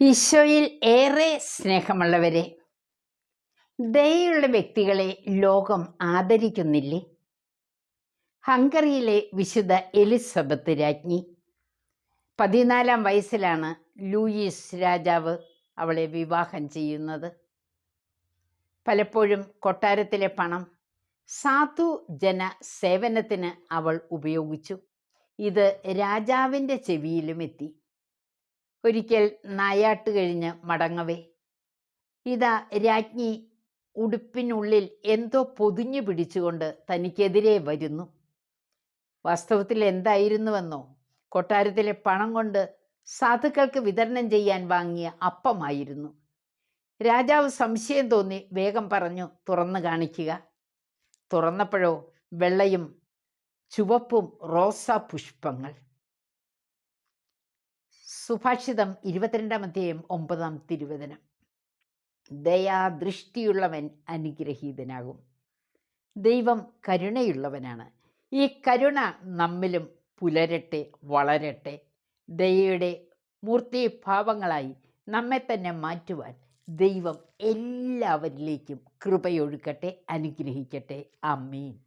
ഈശോയിൽ ഏറെ സ്നേഹമുള്ളവരെ ദയുള്ള വ്യക്തികളെ ലോകം ആദരിക്കുന്നില്ലേ? ഹംഗറിയിലെ വിശുദ്ധ എലിസബത്ത് രാജ്ഞി. പതിനാലാം വയസ്സിലാണ് ലൂയിസ് രാജാവ് അവളെ വിവാഹം ചെയ്യുന്നത്. പലപ്പോഴും കൊട്ടാരത്തിലെ പണം സാധു ജന സേവനത്തിന് അവൾ ഉപയോഗിച്ചു. ഇത് രാജാവിന്റെ ചെവിയിലും എത്തി. ഒരിക്കൽ നായാട്ട് കഴിഞ്ഞ് മടങ്ങവേ. ഇതാ രാജ്ഞി ഉടുപ്പിനുള്ളിൽ എന്തോ പൊതിഞ്ഞു പിടിച്ചുകൊണ്ട് തനിക്കെതിരെ വരുന്നു. വാസ്തവത്തിൽ എന്തായിരുന്നുവെന്നോ? കൊട്ടാരത്തിലെ പണം കൊണ്ട് സാധുക്കൾക്ക് വിതരണം ചെയ്യാൻ വാങ്ങിയ അപ്പമായിരുന്നു. രാജാവ് സംശയം തോന്നി വേഗം പറഞ്ഞു തുറന്നു കാണിക്കുക. തുറന്നപ്പോഴോ വെള്ളയും ചുവപ്പും റോസാ പുഷ്പങ്ങൾ. സുഭാഷിതം ഇരുപത്തിരണ്ടാം അധ്യായം ഒമ്പതാം തിരുവചനം. ദയാദൃഷ്ടിയുള്ളവൻ അനുഗ്രഹീതനാകും. ദൈവം കരുണയുള്ളവനാണ്. ഈ കരുണ നമ്മിലും പുലരട്ടെ വളരട്ടെ. ദയയുടെ മൂർത്തി ഭാവങ്ങളായി നമ്മെ തന്നെ മാറ്റുവാൻ ദൈവം എല്ലാവരിലേക്കും കൃപയൊഴുക്കട്ടെ അനുഗ്രഹിക്കട്ടെ. അമ്മീൻ